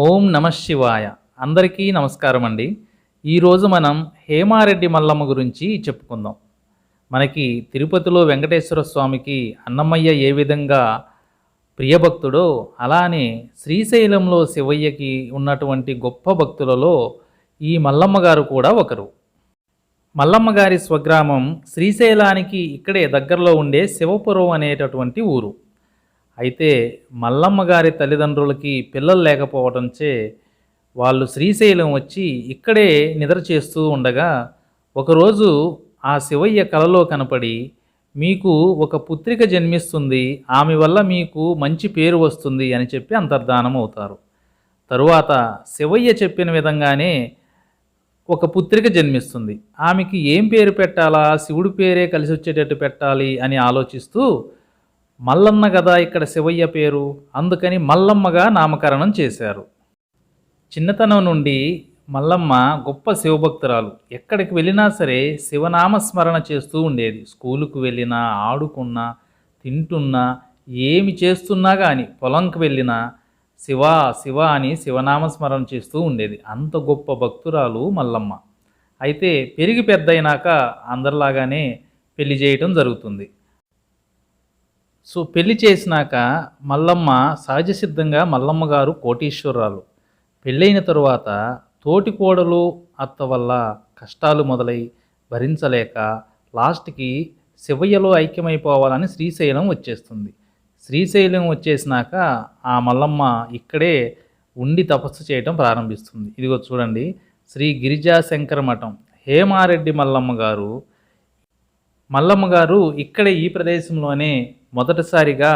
ఓం నమ శివాయ. అందరికీ నమస్కారం అండి. ఈరోజు మనం హేమారెడ్డి మల్లమ్మ గురించి చెప్పుకుందాం. మనకి తిరుపతిలో వెంకటేశ్వర స్వామికి అన్నమయ్య ఏ విధంగా ప్రియభక్తుడో అలానే శ్రీశైలంలో శివయ్యకి ఉన్నటువంటి గొప్ప భక్తులలో ఈ మల్లమ్మ గారు కూడా ఒకరు. మల్లమ్మ గారి స్వగ్రామం శ్రీశైలానికి ఇక్కడే దగ్గరలో ఉండే శివపురం అనేటటువంటి ఊరు. అయితే మల్లమ్మ గారి తల్లిదండ్రులకి పిల్లలు లేకపోవడంచే వాళ్ళు శ్రీశైలం వచ్చి ఇక్కడే నిద్ర చేస్తూ ఉండగా ఒకరోజు ఆ శివయ్య కలలో కనపడి మీకు ఒక పుత్రిక జన్మిస్తుంది ఆమె వల్ల మీకు మంచి పేరు వస్తుంది అని చెప్పి అంతర్ధానం అవుతారు. తరువాత శివయ్య చెప్పిన విధంగానే ఒక పుత్రిక జన్మిస్తుంది. ఆమెకి ఏం పేరు పెట్టాలా శివుడి పేరే కలిసి వచ్చేటట్టు పెట్టాలి అని ఆలోచిస్తూ మల్లన్న కదా ఇక్కడ శివయ్య పేరు. అందుకని మల్లమ్మగా నామకరణం చేశారు. చిన్నతనం నుండి మల్లమ్మ గొప్ప శివభక్తురాలు. ఎక్కడికి వెళ్ళినా సరే శివనామస్మరణ చేస్తూ ఉండేది. స్కూలుకు వెళ్ళినా ఆడుకున్నా తింటున్నా ఏమి చేస్తున్నా కానీ పొలంకి వెళ్ళినా శివ శివ అని శివనామస్మరణ చేస్తూ ఉండేది. అంత గొప్ప భక్తురాలు మల్లమ్మ. అయితే పెరిగి పెద్దయినాక అందరిలాగానే పెళ్ళి చేయటం జరుగుతుంది. సో పెళ్ళి చేసినాక మల్లమ్మ సహజ సిద్ధంగా మల్లమ్మ గారు కోటీశ్వరాలు పెళ్ళైన తరువాత తోటి కోడలు అత్త వల్ల కష్టాలు మొదలై భరించలేక లాస్ట్కి శివయ్యలో ఐక్యమైపోవాలని శ్రీశైలం వచ్చేస్తుంది. శ్రీశైలం వచ్చేసినాక ఆ మల్లమ్మ ఇక్కడే ఉండి తపస్సు చేయటం ప్రారంభిస్తుంది. ఇదిగో చూడండి శ్రీ గిరిజా శంకర మఠం. హేమారెడ్డి మల్లమ్మ గారు మల్లమ్మ గారు ఇక్కడే ఈ ప్రదేశంలోనే మొదటిసారిగా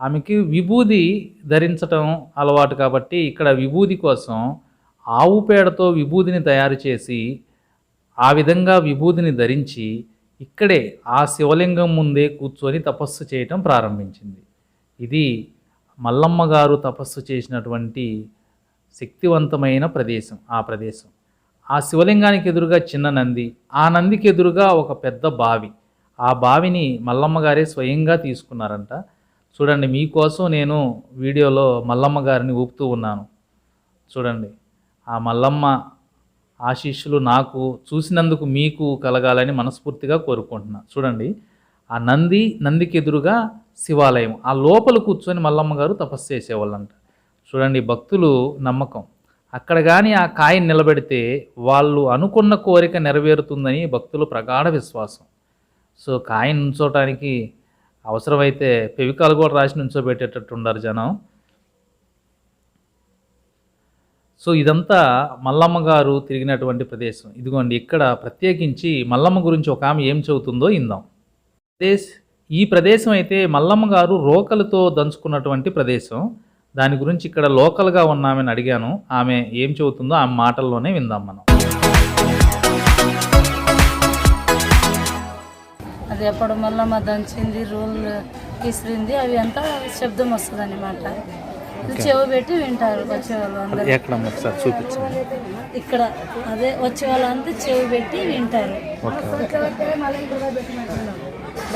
ఆమెకి విభూది ధరించటం అలవాటు కాబట్టి ఇక్కడ విభూది కోసం ఆవు పేడతో విభూదిని తయారు చేసి ఆ విధంగా విభూదిని ధరించి ఇక్కడే ఆ శివలింగం ముందే కూర్చొని తపస్సు చేయటం ప్రారంభించింది. ఇది మల్లమ్మ గారు తపస్సు చేసినటువంటి శక్తివంతమైన ప్రదేశం ఆ ప్రదేశం. ఆ శివలింగానికి ఎదురుగా చిన్న నంది ఆ నందికి ఎదురుగా ఒక పెద్ద బావి. ఆ బావిని మల్లమ్మ గారే స్వయంగా తీసుకున్నారంట. చూడండి మీకోసం నేను వీడియోలో మల్లమ్మ గారిని ఊపుతూ ఉన్నాను. చూడండి ఆ మల్లమ్మ ఆశీస్సులు నాకు చూసినందుకు మీకు కలగాలని మనస్ఫూర్తిగా కోరుకుంటున్నా. చూడండి ఆ నంది నందికి ఎదురుగా శివాలయం. ఆ లోపల కూర్చొని మల్లమ్మ గారు తపస్సు చేసేవాళ్ళంట. చూడండి భక్తులు నమ్మకం. అక్కడ కానీ ఆ కాయని నిలబెడితే వాళ్ళు అనుకున్న కోరిక నెరవేరుతుందని భక్తులు ప్రగాఢ విశ్వాసం. సో కాయిన్ ఉంచోటానికి అవసరమైతే పెవికాలు కూడా రాసి ఉంచోబెట్టేటట్టు ఉన్నారు జనం. సో ఇదంతా మల్లమ్మ గారు తిరిగినటువంటి ప్రదేశం. ఇదిగోండి ఇక్కడ ప్రత్యేకించి మల్లమ్మ గురించి ఒక ఆమె ఏం చెబుతుందో ఇందాం. ప్రదేశ్ ఈ ప్రదేశం అయితే మల్లమ్మ గారు రోకలతో దంచుకున్నటువంటి ప్రదేశం. దాని గురించి ఇక్కడ లోకల్గా ఉన్న ఆమెను అడిగాను. ఆమె ఏం చెబుతుందో ఆమె మాటల్లోనే విందాం మనం. అది ఎప్పుడు మళ్ళీ దంచింది రూల్ ఇసిరింది అవి అంతా శబ్దం వస్తుంది అనమాట చెవి పెట్టి వింటారు వచ్చే వాళ్ళు అందరూ. ఎక్కడ ఒకసారి చూపించండి. ఇక్కడ అదే వచ్చే వాళ్ళంతా చెవి పెట్టి వింటారు.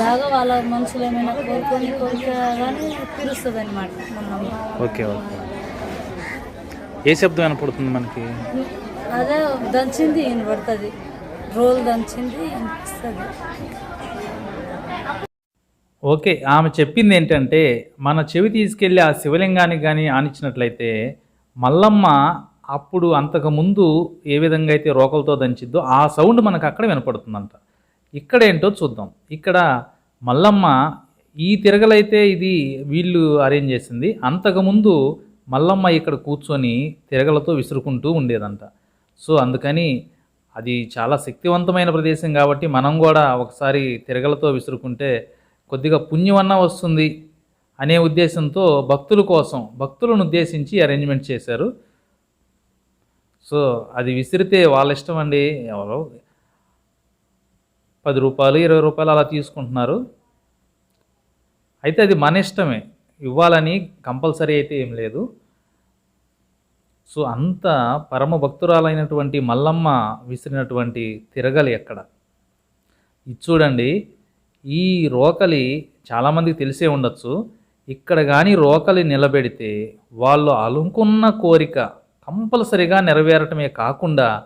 బాగా వాళ్ళ మనుషులు ఏమైనా కోరుకొని కోరిక కానీ పిలుస్తుంది అనమాట ఓకే ఓకే. ఏ శబ్దం వినపడుతుంది మనకి? అదే దంచింది వినపడుతుంది. రోల్ దంచింది వినిపిస్తుంది. ఓకే ఆమె చెప్పింది ఏంటంటే మన చెవి తీసుకెళ్ళి ఆ శివలింగానికి కానీ ఆనిచ్చినట్లయితే మల్లమ్మ అప్పుడు అంతకుముందు ఏ విధంగా అయితే రోకలతో దంచిద్దో ఆ సౌండ్ మనకు అక్కడ వినపడుతుందంట. ఇక్కడ ఏంటో చూద్దాం. ఇక్కడ మల్లమ్మ ఈ తిరగలైతే ఇది వీళ్ళు అరేంజ్ చేసింది. అంతకుముందు మల్లమ్మ ఇక్కడ కూర్చొని తిరగలతో విసురుకుంటూ ఉండేదంట. సో అందుకని అది చాలా శక్తివంతమైన ప్రదేశం కాబట్టి మనం కూడా ఒకసారి తిరగలతో విసురుకుంటే కొద్దిగా పుణ్యమన్నా వస్తుంది అనే ఉద్దేశంతో భక్తుల కోసం భక్తులను ఉద్దేశించి అరేంజ్మెంట్ చేశారు. సో అది విసిరితే వాళ్ళ ఇష్టం అండి. ఎవరో పది రూపాయలు ఇరవై రూపాయలు అలా తీసుకుంటున్నారు. అయితే అది మన ఇష్టమే. ఇవ్వాలని కంపల్సరీ అయితే ఏం లేదు. సో అంత పరమ భక్తురాలైనటువంటి మల్లమ్మ విసిరినటువంటి తిరగలి ఎక్కడ? ఇది చూడండి. ఈ రోకలి చాలామందికి తెలిసే ఉండొచ్చు. ఇక్కడ కానీ రోకలి నిలబెడితే వాళ్ళు అలుకున్న కోరిక కంపల్సరిగా నెరవేరటమే కాకుండా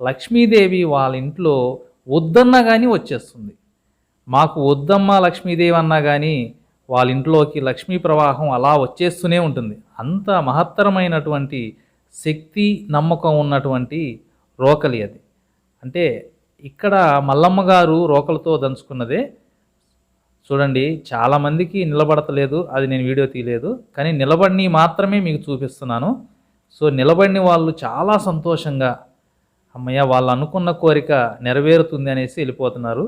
లక్ష్మీదేవి వాళ్ళ ఇంట్లో వద్దన్నా కానీ వచ్చేస్తుంది. మాకు వద్దమ్మా లక్ష్మీదేవి అన్నా కానీ వాళ్ళ ఇంట్లోకి లక్ష్మీ ప్రవాహం అలా వచ్చేస్తూనే ఉంటుంది. అంత మహత్తరమైనటువంటి శక్తి నమ్మకం ఉన్నటువంటి రోకలి అది. అంటే ఇక్కడ మల్లమ్మ గారు రోకలతో దంచుకున్నదే చూడండి చాలామందికి నిలబడతలేదు అది నేను వీడియో తీయలేదు కానీ నిలబడిని మాత్రమే మీకు చూపిస్తున్నాను. సో నిలబడిన వాళ్ళు చాలా సంతోషంగా అమ్మయ్య వాళ్ళు అనుకున్న కోరిక నెరవేరుతుంది అనేసి వెళ్ళిపోతున్నారు.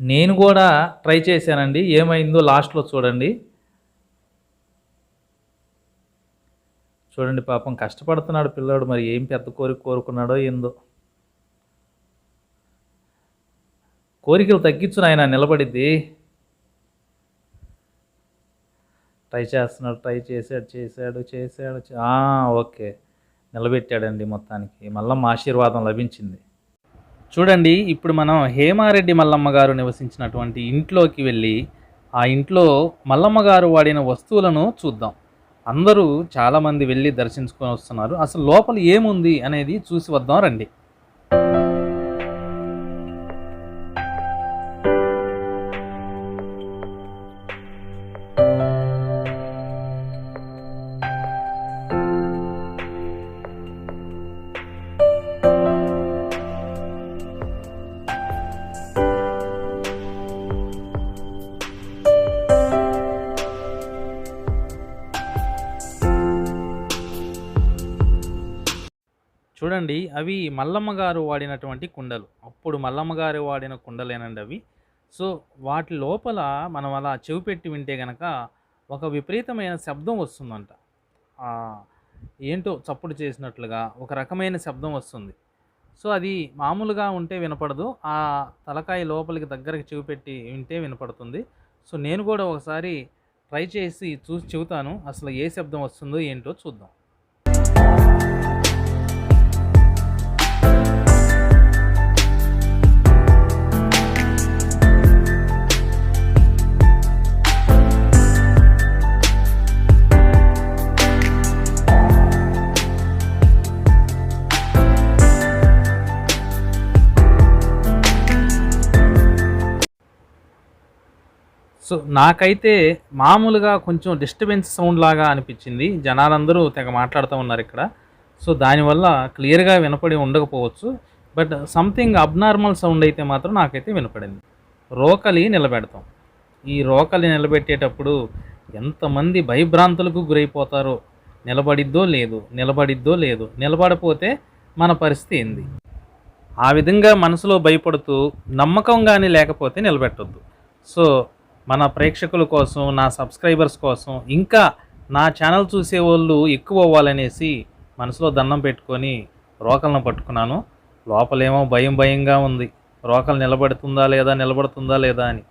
నేను కూడా ట్రై చేశానండి ఏమైందో లాస్ట్లో చూడండి. చూడండి పాపం కష్టపడుతున్నాడు పిల్లాడు మరి ఏం పెద్ద కోరిక కోరుకున్నాడో ఏందో. కోరికలు తగ్గించు నాయన నిలబడిద్ది. ట్రై చేస్తున్నాడు ట్రై చేశాడు చేశాడు చేశాడు ఓకే. నిలబెట్టాడండి మొత్తానికి. మల్లమ్మ ఆశీర్వాదం లభించింది. చూడండి ఇప్పుడు మనం హేమారెడ్డి మల్లమ్మ గారు నివసించినటువంటి ఇంట్లోకి వెళ్ళి ఆ ఇంట్లో మల్లమ్మ గారు వాడిన వస్తువులను చూద్దాం. అందరూ చాలామంది వెళ్ళి దర్శించుకొని వస్తున్నారు. అసలు లోపల ఏముంది అనేది చూసి వద్దాం రండి. చూడండి అవి మల్లమ్మ గారు వాడినటువంటి కుండలు. అప్పుడు మల్లమ్మ గారు వాడిన కుండలేనండి అవి. సో వాటి లోపల మనం అలా చెవి పెట్టి వింటే గనక ఒక విపరీతమైన శబ్దం వస్తుందంట. ఏంటో చప్పుడు చేసినట్లుగా ఒక రకమైన శబ్దం వస్తుంది. సో అది మామూలుగా ఉంటే వినపడదు. ఆ తలకాయ లోపలికి దగ్గరికి చెవి పెట్టి వింటే వినపడుతుంది. సో నేను కూడా ఒకసారి ట్రై చేసి చూసి చెబుతాను. అసలు ఏ శబ్దం వస్తుందో ఏంటో చూద్దాం. సో నాకైతే మామూలుగా కొంచెం డిస్టర్బెన్స్ సౌండ్ లాగా అనిపించింది. జనాలందరూ తెగ మాట్లాడుతూ ఉన్నారు ఇక్కడ. సో దానివల్ల క్లియర్గా వినపడి ఉండకపోవచ్చు. బట్ సంథింగ్ అబ్నార్మల్ సౌండ్ అయితే మాత్రం నాకైతే వినపడింది. రోకలి నిలబెడతాం. ఈ రోకలి నిలబెట్టేటప్పుడు ఎంతమంది భయభ్రాంతులకు గురైపోతారో నిలబడిద్దో లేదు నిలబడిద్దో లేదు నిలబడపోతే మన పరిస్థితి ఏంది? ఆ విధంగా మనసులో భయపడుతూ నమ్మకం కానీ లేకపోతే నిలబెట్టొద్దు. సో మన ప్రేక్షకుల కోసం నా సబ్స్క్రైబర్స్ కోసం ఇంకా నా ఛానల్ చూసే వాళ్ళు ఎక్కువ అవ్వాలనేసి మనసులో దండం పెట్టుకొని రోకలను పట్టుకున్నాను. లోపలేమో భయం భయంగా ఉంది. రోకలు నిలబడుతుందా లేదా నిలబడుతుందా లేదా అని.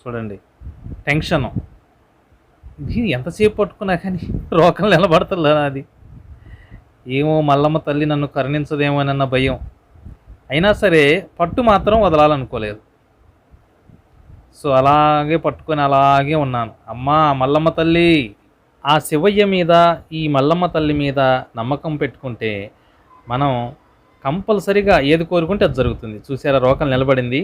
చూడండి టెన్షను. దీన్ని ఎంతసేపు పట్టుకున్నా కానీ రోకలు నిలబడతలే అది? ఏమో మల్లమ్మ తల్లి నన్ను కరుణించదేమోనన్న భయం. అయినా సరే పట్టు మాత్రం వదలాలనుకోలేదు. సో అలాగే పట్టుకొని అలాగే ఉన్నాను. అమ్మా మల్లమ్మ తల్లి ఆ శివయ్య మీద ఈ మల్లమ్మ తల్లి మీద నమ్మకం పెట్టుకుంటే మనం కంపల్సరిగా ఏది కోరుకుంటే అది జరుగుతుంది. చూసారా రోకం నిలబడింది?